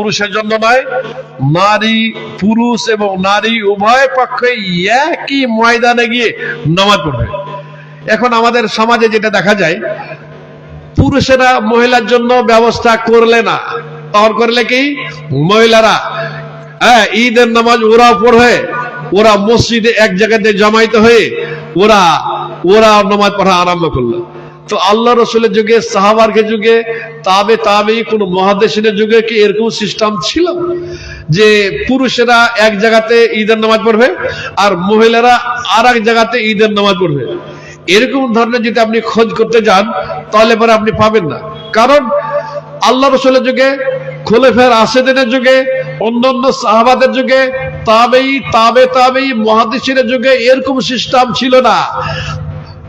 পুরুষের জন্য নয়, নারী, পুরুষ এবং নারী উভয় পক্ষে একই ময়দানে গিয়ে নামাজ পড়বে। এখন আমাদের সমাজে যেটা দেখা যায়, পুরুষেরা মহিলার জন্য ব্যবস্থা করলে না, তখন করলে কি? মহিলারা হ্যাঁ ঈদের নামাজ ওরা পড়বে ওরা মসজিদে এক জায়গাতে জমাইতে হয়ে ওরা ওরা নামাজ পড়া আরম্ভ করল। তো আল্লাহ রসুলের যুগে, সাহাবারকে যুগে তাবে তাবে কোন মহাদেশের যুগে কি এরকম সিস্টেম ছিল? যে পুরুষেরা এক জায়গাতে ঈদের নামাজ পড়বে আর মহিলারা আর এক জায়গাতে ঈদের নামাজ পড়বে। এরকম ধরনের যদি আপনি খোঁজ করতে যান, তাহলে পরে আপনি পাবেন না। কারণ আল্লাহ রসুলের যুগে খোলেফের আশেদিনের যুগে, অন্যান্য সাহাবাদের যুগে, তাবেই তাবে তাবেই মহাদিসের যুগে এরকম সিস্টেম ছিল না।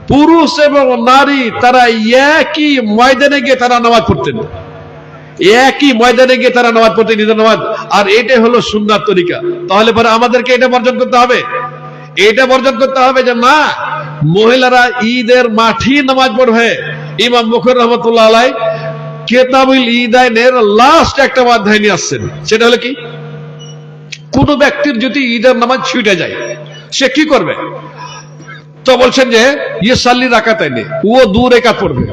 পুরুষ এবং নারী তারা একই ময়দানে গিয়ে তারা নামাজ পড়তেন। একই ময়দানে গিয়ে তারা নামাজ পড়তেন ঈদের নামাজ। আর এটাই হলো সুন্দর তরিকা। তাহলে পরে আমাদেরকে এটা বর্জন করতে হবে। এটা বর্জন করতে হবে যে না, মহিলারা ঈদের মাঠি নামাজ পড়বে। ইমাম মুখর রহমতুল্লাহ আলাই কেতাবুল ঈদাইনের লাস্ট একটা অধ্যায় নিয়ে আসছেন। সেটা হলো কি? কোন ব্যক্তির যদি ঈদের নামাজ ছুটে যায়, সে কি করবে? তো বলছেন যে ইয়ে সাল্লি রাখা তাই নেই ও দু রেখা পড়বে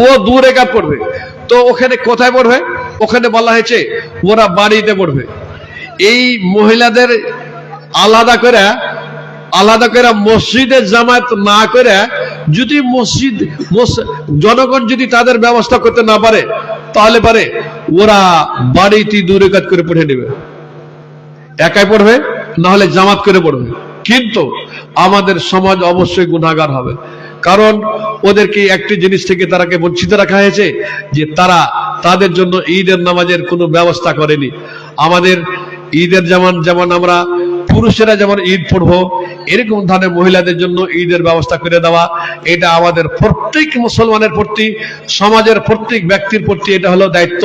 ও দু রেখা পড়বে। তো ওখানে কোথায় পড়বে? ওখানে বলা হয়েছে, ওরা বাড়িতে পড়বে। এই মহিলাদের আলাদা করে আলাদা করে মসজিদে জামাত না করে, যদি মসজিদ জনগণ যদি তাদের ব্যবস্থা করতে না পারে, তাহলে পারে, ওরা বাড়িতে দূরে কাজ করে পড়ে নেবে। একাই পড়বে, না হলে জামাত করে পড়বে। কিন্তু আমাদের সমাজ অবশ্যই গুণাগার হবে। কারণ ওদেরকে একটি জিনিস থেকে তারাকে বঞ্চিত রাখা হয়েছে, যে তারা তাদের জন্য ঈদের নামাজের কোনো ব্যবস্থা করেনি। আমাদের ঈদের যেমন যেমন আমরা পুরুষেরা যেমন ঈদ পড়ব, এরকম ধরনের মহিলাদের জন্য ঈদের ব্যবস্থা করে দেওয়া, এটা আমাদের প্রত্যেক মুসলমানের প্রতি, সমাজের প্রত্যেক ব্যক্তির প্রতি এটা হলো দায়িত্ব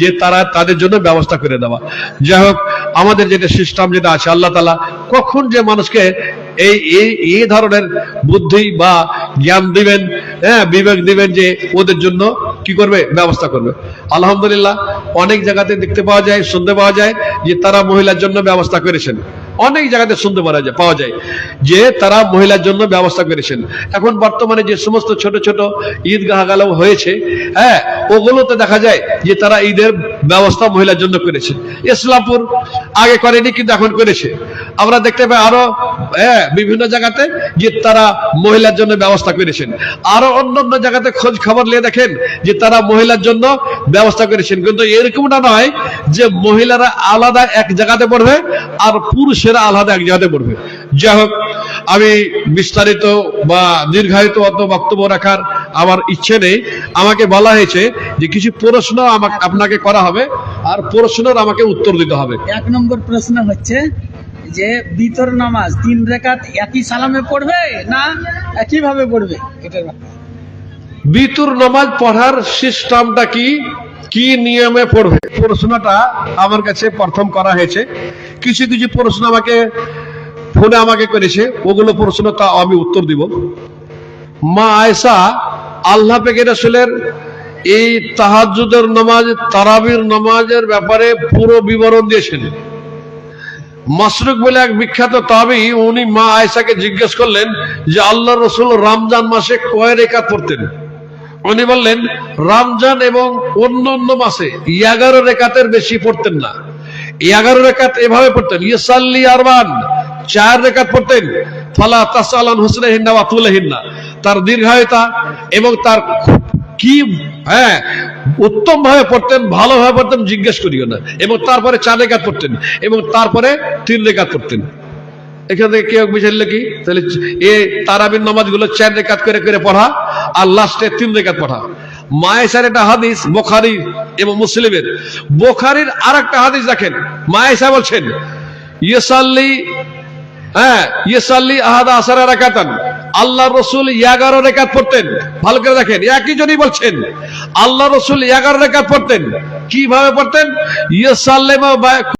যে তারা তাদের জন্য ব্যবস্থা করে দেওয়া। যাই হোক, আমাদের যেটা সিস্টেম যেটা আছে, আল্লাহ তালা কখন যে মানুষকে এই এই ধরনের বুদ্ধি বা জ্ঞান দিবেন হ্যাঁ বিবেক দিবেন যে ওদের জন্য কি করবে? ব্যবস্থা করবে। আলহামদুলিল্লাহ, অনেক জায়গাতে দেখতে পাওয়া যায়, শুনতে পাওয়া যায় যে তারা মহিলার জন্য ব্যবস্থা করেছেন। অনেক জায়গাতে শুনতে পারা যায়, পাওয়া যায় যে তারা মহিলার জন্য ব্যবস্থা করেছেন। এখন বর্তমানে যে সমস্ত ছোট ছোট ঈদগাহ হয়েছে হ্যাঁ ওগুলোতে দেখা যায় যে তারা ঈদের ব্যবস্থা মহিলার জন্য করেছে। ইসলামপুর আগে করেনি, কিন্তু এখন করেছে। আমরা দেখতে পাই আরও হ্যাঁ বিভিন্ন জায়গাতে যে তারা মহিলার জন্য ব্যবস্থা করেছেন। আরও অন্য জায়গাতে খোঁজ খবর নিয়ে দেখেন যে তারা মহিলার জন্য ব্যবস্থা করেছেন। কিন্তু এরকমটা নয় যে মহিলারা আলাদা এক জায়গাতে পড়বে আর পুরুষেরা আলাদা এক জায়গাতে পড়বে। যাই হোক, আমি বিস্তারিত বা দীর্ঘায়িত অত বক্তব্য রাখার আমার ইচ্ছে নেই। আমাকে বলা হয়েছে যে কিছু প্রশ্ন আমাকে আপনাকে করা হবে আর প্রশ্নের আমাকে উত্তর দিতে হবে। এক নম্বর প্রশ্ন হচ্ছে যে বিতর নামাজ তিন রেখাত একই সালামে পড়বে না একইভাবে পড়বে? এটার বিতুর নামাজ পড়ার সিস্টেমটা কি? কি নিয়মে পড়বে? প্রশ্নটা আমার কাছে প্রথম করা হয়েছে। কিছু কিছু প্রশ্ন আমাকে ফোনে আমাকে করেছে। ওগুলো প্রশ্ন তা আমি উত্তর দিব। মা আয়সা আল্লাহ পেকে রসুলের এই তাহাজুদের নামাজ, তারাবির নামাজের ব্যাপারে পুরো বিবরণ দিয়েছেন। মাসরুক বলে এক বিখ্যাত তাবি, উনি মা আয়সাকে জিজ্ঞেস করলেন যে আল্লাহ রসুল রমজান মাসে কয় রেখা পড়তেন? উনি বললেন, রমজান এবং অন্য অন্য মাসে এগারো রেখাতের বেশি পড়তেন না। এগারো রেখাত এভাবে পড়তেন ইয়েসাল্লি আরবান, চার রেখাত পড়তেন ফালা তাসালান হুসনেহিন্না বা তুলেহিন্না তার দীর্ঘায়তা এবং তার কি হ্যাঁ উত্তম ভাবে পড়তেন, ভালোভাবে পড়তেন, জিজ্ঞেস করিও না। এবং তারপরে চার রেখাত পড়তেন এবং তারপরে তিন রেখাত পড়তেন। এখান থেকে কেউ বুঝাইলে কি তাহলে এ তারাবির নামাজগুলো চার রেখাত করে করে পড়া আর লাস্টে তিন রেখাত পড়া। মায়েশার একটা হাদিস, বোখারি এবং মুসলিমের। বোখারির আর একটা হাদিস দেখেন। মায়েশা বলছেন, ইয়েসাল্লি হ্যাঁ ইয়েসাল্লি আহাদা আসারা রাকাতান। আল্লাহ রসুল এগারো রেখাত পড়তেন। ভালো করে দেখেন, একই জনই বলছেন, আল্লাহ রসুল এগারো রেখাত পড়তেন। কীভাবে পড়তেন? ইয়েসাল্লেমা